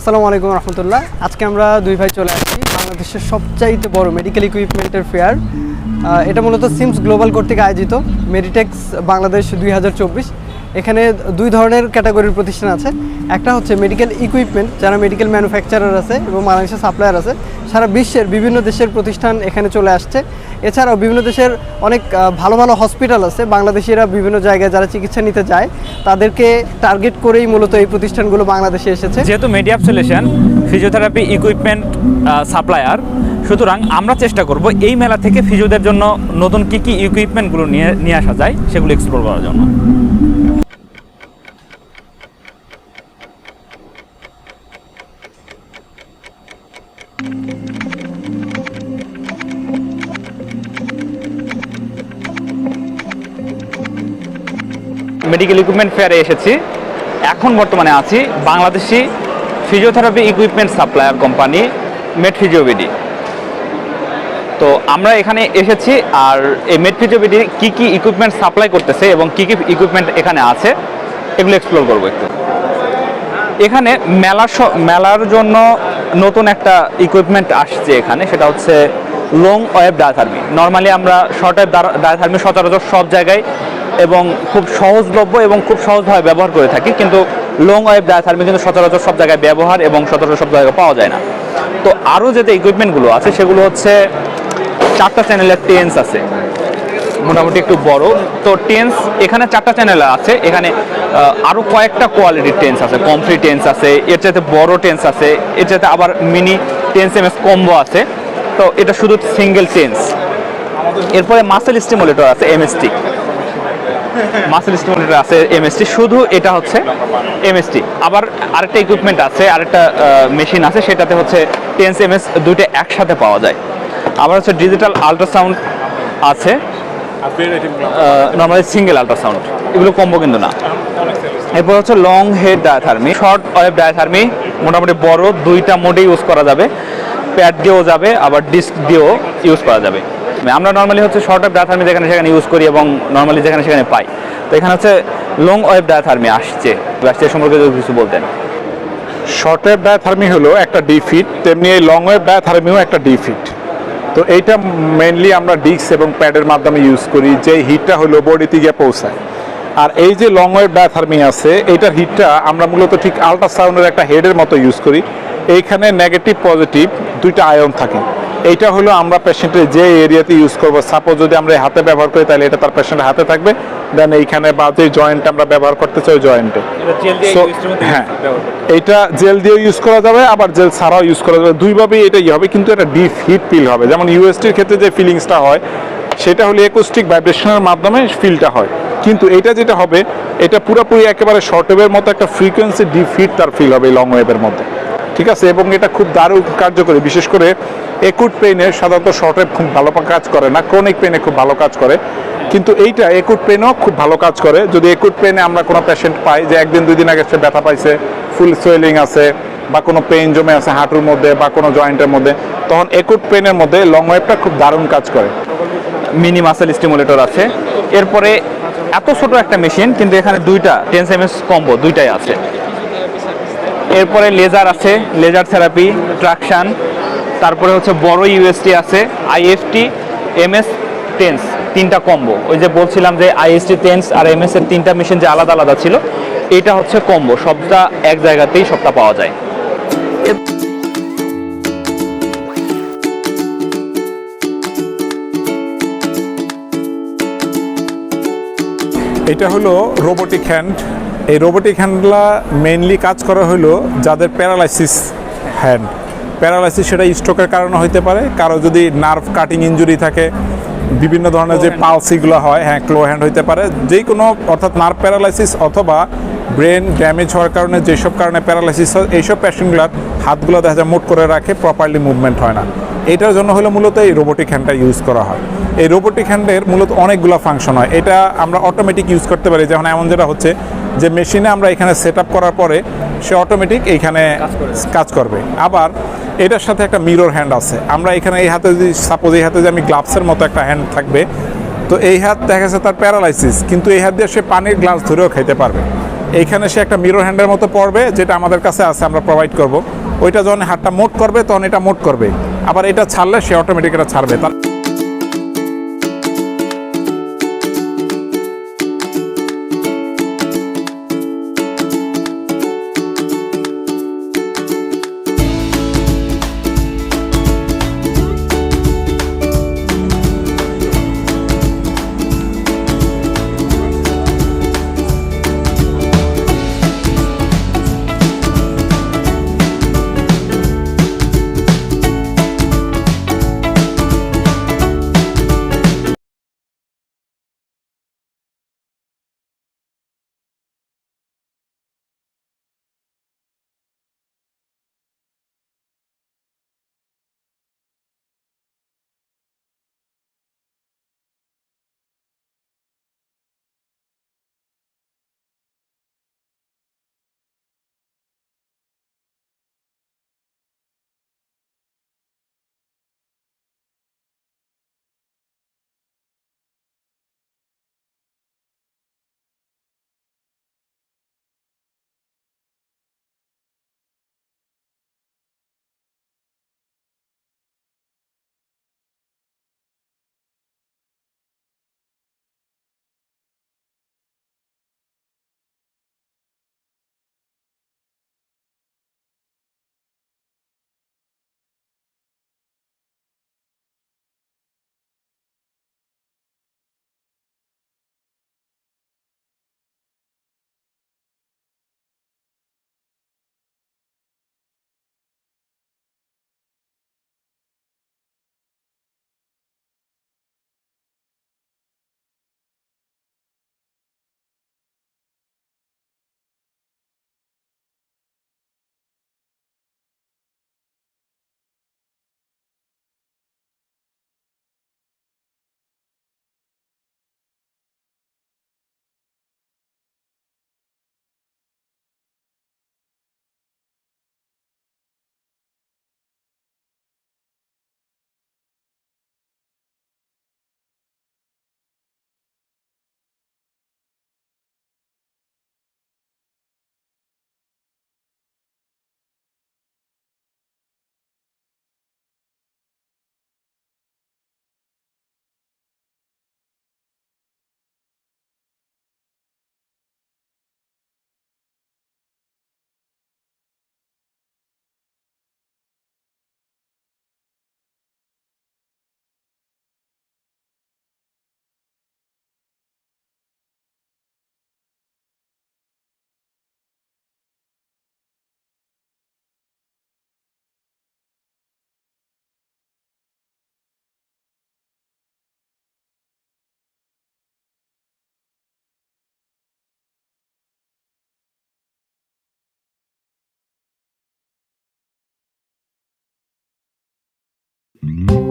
আসসালামু আলাইকুম রহমতুল্লাহ। আজকে আমরা দুই ভাই চলে আসছি, বাংলাদেশের সবচাইতে বড় মেডিকেল ইকুইপমেন্টের ফেয়ার এটা মূলত সিমস গ্লোবাল কর্তৃক আয়োজিত মেডিটেক্স বাংলাদেশ দুই হাজার চব্বিশ। এখানে দুই ধরনের ক্যাটাগরির প্রতিষ্ঠান আছে। একটা হচ্ছে মেডিকেল ইকুইপমেন্ট যারা মেডিকেল ম্যানুফ্যাকচারার আছে এবং বাংলাদেশের সাপ্লায়ার আছে। সারা বিশ্বের বিভিন্ন দেশের প্রতিষ্ঠান এখানে চলে আসছে। এছাড়াও বিভিন্ন দেশের অনেক ভালো ভালো হসপিটাল আছে। বাংলাদেশিরা বিভিন্ন জায়গায় যারা চিকিৎসা নিতে যায়, তাদেরকে টার্গেট করেই মূলত এই প্রতিষ্ঠানগুলো বাংলাদেশে এসেছে। যেহেতু মেডিয়াপ সলিউশন ফিজিওথেরাপি ইকুইপমেন্ট সাপ্লায়ার সুতরাং আমরা চেষ্টা করব এই মেলা থেকে ফিজিওদের জন্য নতুন কী কী ইকুইপমেন্টগুলো নিয়ে নিয়ে আসা যায়, সেগুলো এক্সপ্লোর করার জন্য। মেডিকেল ইকুইপমেন্ট ফেয়ারে এসেছি। এখন বর্তমানে আছি Bangladeshi physiotherapy equipment supplier company Med Physio BD তো আমরা এখানে এসেছি আর এই মেড ফিজিওবিডি কী কী ইকুইপমেন্ট সাপ্লাই করতেছে এবং কী কী ইকুইপমেন্ট এখানে আছে, এগুলো এক্সপ্লোর করব একটু। এখানে মেলার মেলার জন্য নতুন একটা ইকুইপমেন্ট আসছে এখানে, সেটা হচ্ছে লং ওয়েব ডায়াথার্মি নর্মালি আমরা শর্ট ওয়েব ডায়াথার্মি সচরাচর সব জায়গায় এবং খুব সহজলভ্য এবং খুব সহজভাবে ব্যবহার করে থাকি। কিন্তু লং ওয়েব ডায়াথার্মি কিন্তু সচরাচর সব জায়গায় ব্যবহার এবং সচরাচর সব জায়গায় পাওয়া যায় না। তো আরও যে ইকুইপমেন্টগুলো আছে, সেগুলো হচ্ছে চারটা চ্যানেলের টেন্স আছে। মোটামুটি একটু বড়। তো টেন্স এখানে চারটা চ্যানেল আছে। এখানে আরও কয়েকটা কোয়ালিটির টেন্স আছে। কমফ্রি টেন্স আছে, এর চাইতে বড় টেন্স আছে, এর চাইতে আবার mini TENS M S combo আছে। তো এটা শুধু সিঙ্গেল টেন্স এরপরে মাসেল স্টিমুলেটর আছে এমএসটি মাসেল স্টিমুলেটর আছে এমএসটি শুধু এটা হচ্ছে এমএসটি আবার আরেকটা ইকুইপমেন্ট আছে, আরেকটা মেশিন আছে, সেটাতে হচ্ছে টেন্স এমএস দুইটা একসাথে পাওয়া যায়। আবার হচ্ছে ডিজিটাল আল্ট্রাসাউন্ড আছে নর্মালি সিঙ্গেল আল্ট্রাসাউন্ড এগুলো কম্বো কিন্তু না। এরপর হচ্ছে long head diathermy short wave diathermy মোটামুটি বড় দুইটা মোডে ইউজ করা যাবে। প্যাড দিয়েও যাবে, আবার ডিস্ক দিয়েও ইউজ করা যাবে। আমরা নর্মালি হচ্ছে শর্ট ওয়েভ ডায়াথার্মি যেখানে সেখানে ইউজ করি এবং নর্মালি যেখানে সেখানে পাই। তো এখানে হচ্ছে লং ওয়েভ ডায়াথার্মি আসছে। আসছে সম্পর্কে যদি কিছু বলতেন। শর্ট ওয়েভ ডায়াথার্মি হলো একটা ডিফিট তেমনি এই লং ওয়েভ ডায়াথার্মিও একটা ডিফিট তো এইটা মেনলি আমরা ডিস্ক এবং প্যাডের মাধ্যমে ইউজ করি যে হিটটা হলো বডিতে গিয়ে পৌঁছায়। আর এই যে লং ওয়েভ ডায়াথার্মি আছে, এইটার হিটটা আমরা মূলত ঠিক আল্ট্রাসাউন্ডের একটা হেডের মতো ইউজ করি। এইখানে নেগেটিভ পজিটিভ দুইটা আয়ন থাকে। এইটা হলো আমরা পেশেন্টের যে এরিয়াতে ইউজ করব। সাপোজ যদি আমরা হাতে ব্যবহার করি তাহলে এটা তার পেশেন্টের হাতে থাকবে। দেন এইখানে বা যে জয়েন্ট আমরা ব্যবহার করতে চাই জয়েন্টে হ্যাঁ। এইটা জেল দিয়ে ইউজ করা যাবে আবার জেল ছাড়াও ইউজ করা যাবে। দুইভাবেই এটা ইয়ে হবে কিন্তু এটা ডিপ হিট ফিল হবে। যেমন ইউএসটির ক্ষেত্রে যে ফিলিংসটা হয় সেটা হলো একুস্টিক ভাইব্রেশনের মাধ্যমে ফিলটা হয়। কিন্তু এটা যেটা হবে এটা পুরোপুরি একেবারে শর্ট ওয়েভের মতো একটা ফ্রিকোয়েন্সি ডিপ হিট তার ফিল হবে লং ওয়েভের মধ্যে। ঠিক আছে, এবং এটা খুব দারুণ কার্যকরী। বিশেষ করে একুট পেইনে সাধারণত শর্ট খুব ভালো কাজ করে না ক্রনিক পেইনে খুব ভালো কাজ করে। কিন্তু এইটা একুট পেনও খুব ভালো কাজ করে। যদি একুট পেনে আমরা কোনো পেশেন্ট পাই যে একদিন, দুই দিন আগে সে ব্যথা পাইছে ফুল সোয়েলিং আছে, বা কোনো পেন জমে আছে হাঁটুর মধ্যে, বা কোনো জয়েন্টের মধ্যে, তখন একুট পেনের মধ্যে লং ওয়েভটা খুব দারুণ কাজ করে। মিনি মাসেল স্টিমুলেটর আছে। এরপরে এত ছোট একটা মেশিন কিন্তু এখানে দুইটা টেন্স এমএস কম্বো দুইটাই আছে। এরপরে লেজার আছে লেজার থেরাপি ট্রাকশান তারপরে হচ্ছে বড় ইউএসটি আছে আইএফটি এমএস টেন্স তিনটা কম্বো ওই যে বলছিলাম যে আইএসটি টেন্স আর এমএস এর তিনটা মেশিন যে আলাদা আলাদা ছিল, এটা হচ্ছে কম্বো সবটা এক জায়গাতেই সবটা পাওয়া যায়। এটা হলো রোবোটিক হ্যান্ড এই রোবোটিক হ্যান্ডলা মেইনলি কাজ করা হলো যাদের প্যারালাইসিস হ্যান্ড প্যারালাইসিস সেটা স্ট্রোকের কারণে হতে পারে কারও যদি নার্ভ কাটিং ইনজুরি থাকে বিভিন্ন ধরনের যে পালসিগুলো হয় হ্যাঁ ক্লো হ্যান্ড হইতে পারে। যে কোনো অর্থাৎ নার্ভ প্যারালাইসিস অথবা ব্রেন ড্যামেজ হওয়ার কারণে যেসব কারণে প্যারালাইসিস হয় এইসব পেশেন্টগুলোর হাতগুলো দেখা যায় মোট করে রাখে প্রপারলি মুভমেন্ট হয় না। এটার জন্য হলো মূলত এই রোবোটিক হ্যান্ডটা ইউজ করা হয়। এই রোবোটিক হ্যান্ডের মূলত অনেকগুলো ফাংশন হয়। এটা আমরা অটোমেটিক ইউজ করতে পারি যেমন এমন যেটা হচ্ছে যে মেশিনে আমরা এখানে সেট আপ করার পরে সে অটোমেটিক এইখানে কাজ করবে। আবার এটার সাথে একটা মিরর হ্যান্ড আছে। আমরা এখানে এই হাতে যদি সাপোজ এই হাতে যে আমি গ্লাভসের মতো একটা হ্যান্ড থাকবে তো এই হাত দেখা যাচ্ছে তার প্যারালাইসিস কিন্তু এই হাত দিয়ে সে পানির গ্লাস ধরেও খেতে পারবে। এইখানে সে একটা মিরর হ্যান্ডের মতো পড়বে যেটা আমাদের কাছে আছে আমরা প্রোভাইড করব। ওইটা যখন হাতটা মোট করবে তখন এটা মোট করবে। আবার এটা ছাড়লে সে অটোমেটিক এটা ছাড়বে। তার Hum.